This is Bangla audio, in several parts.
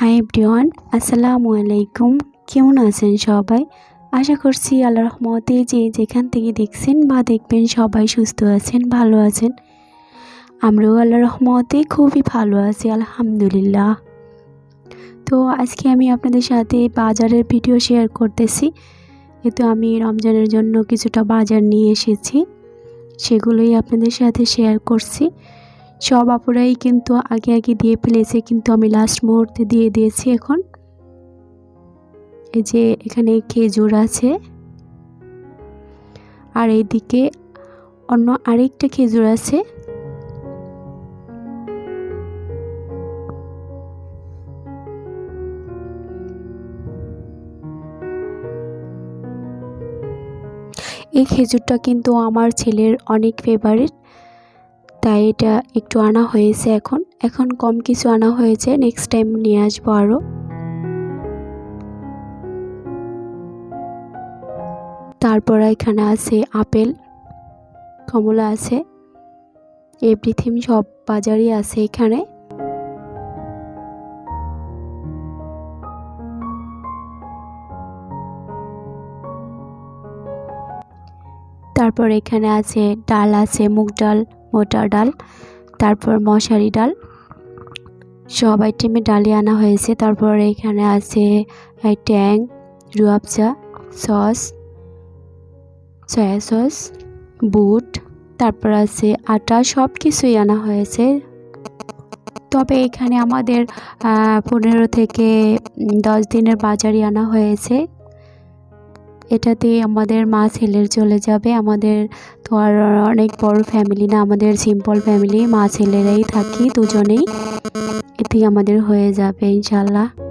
হাই এভরিওয়ান আসসালামু আলাইকুম। কেমন আছেন সবাই? আশা করছি আল্লাহ রহমতে যে যেখান থেকে দেখছেন বা দেখবেন সবাই সুস্থ আছেন, ভালো আছেন। আমরাও আল্লাহ রহমতে খুবই ভালো আছি, আলহামদুলিল্লাহ। তো আজকে আমি আপনাদের সাথে বাজারের ভিডিও শেয়ার করতেছি। কিন্তু আমি রমজানের জন্য কিছুটা বাজার নিয়ে এসেছি, সেগুলোই আপনাদের সাথে শেয়ার করছি। সব আপুরাই কিন্তু আগে আগে দিয়ে ফেলেছে, কিন্তু আমি লাস্ট মুহূর্তে দিয়ে দিয়েছি এখন। এই যে এখানে খেজুর আছে। আর এইদিকে অন্য আরেকটা খেজুর আছে। এই খেজুরটা কিন্তু আমার ছেলের অনেক ফেভারিট তাই এটা একটু আনা হয়েছে এখন। এখন কম কিছু আনা হয়েছে। নেক্সট টাইম নিয়ে আসব আরও তারপর এখানে আছে আপেল, কমলা আছে এভরিথিং সব বাজারই আছে এখানে। তারপর এখানে আছে ডাল আছে, মুগ ডাল। মোটা ডাল, তারপর মশারি ডাল। সব আইটেমে ডালি আনা হয়েছে। তারপর এখানে আছে Tang Roohafza sauce, soya sauce, বুট, তারপর আছে আটা সব কিছুই আনা হয়েছে। তবে এখানে আমাদের পনেরো থেকে দশ দিনের বাজারই আনা হয়েছে। এটাতে আমাদের মা ছেলের চলে যাবে। আমাদের তো আর অনেক বড় ফ্যামিলি না, আমাদের সিম্পল ফ্যামিলি মা ছেলেরাই থাকি দুজনেই। এতেই আমাদের হয়ে যাবে ইনশাল্লাহ।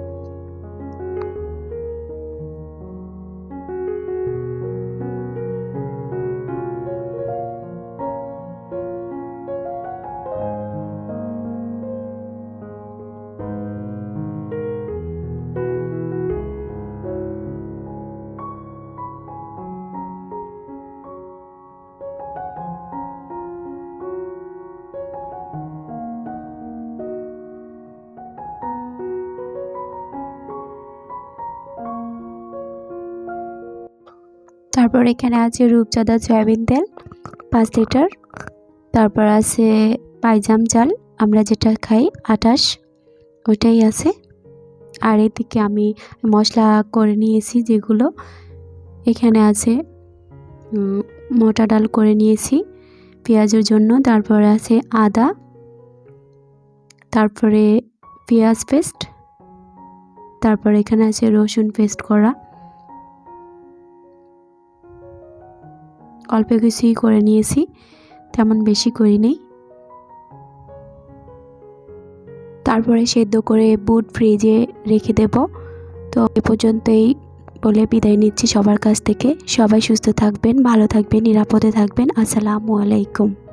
তারপর এখানে আছে রূপচাঁদা সয়াবিন তেল, পাঁচ লিটার। তারপর আছে পাইজাম চাল, আমরা যেটা খাই আটাশ, ওইটাই আছে। আর এদিকে আমি মশলা করে নিয়েছি যেগুলো। এখানে আছে মোটা ডাল করে নিয়েছি পেঁয়াজের জন্য। তারপরে আছে আদা। তারপরে পেঁয়াজ পেস্ট। তারপর এখানে আছে রসুন পেস্ট করা। অল্প কিছুই করে নিয়েছি, তেমন বেশি করি নেই। তারপরে সেদ্ধ করে বুট ফ্রিজে রেখে দেব। তো এ পর্যন্তই বলে বিদায় নিচ্ছি সবার কাছ থেকে। সবাই সুস্থ থাকবেন, ভালো থাকবেন, নিরাপদে থাকবেন। আসসালামু আলাইকুম।